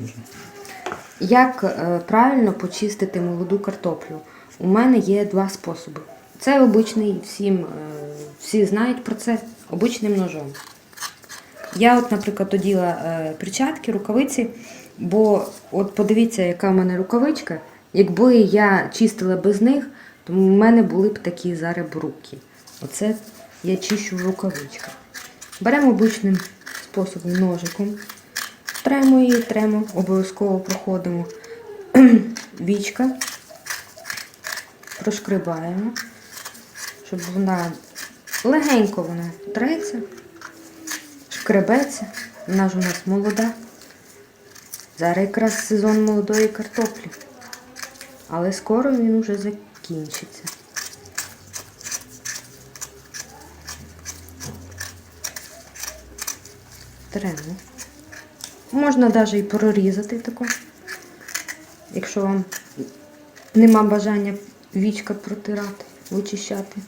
теж. Як е, правильно почистити молоду картоплю? У мене є два способи. Це обичний, всім, е, всі знають про це, обичним ножом. Я, от, наприклад, оділа е, перчатки, рукавиці, бо от подивіться, яка в мене рукавичка. Якби я чистила без них, то в мене були б такі зараз руки. Оце я чищу в рукавичках. Беремо обичним способом ножиком. Тремо її, тремо, обов'язково проходимо вічка, прошкрибаємо, щоб вона легенько вона треться, шкребеться. Вона ж у нас молода. Зараз якраз сезон молодої картоплі. Але скоро він уже закінчиться. Тремо. Можна навіть і прорізати тако, якщо вам нема бажання вічка протирати, вичищати.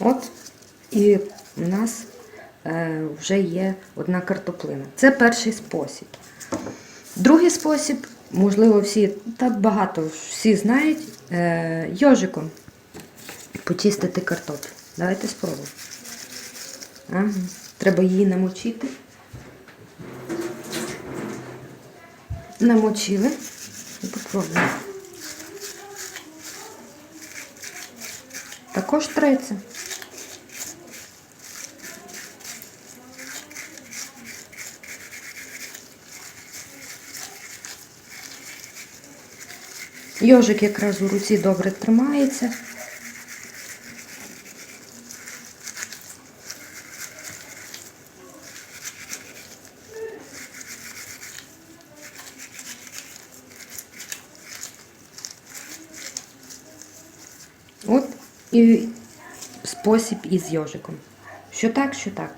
От і у нас е, вже є одна картоплина. Це перший спосіб. Другий спосіб, можливо, всі так багато всі знають, е, йожиком почистити картоплю. Давайте спробуємо. Ага. Треба її намочити. Намочили і попробуємо. Також треться. Йожик якраз у руці добре тримається. От і спосіб із йожиком. Що так, що так.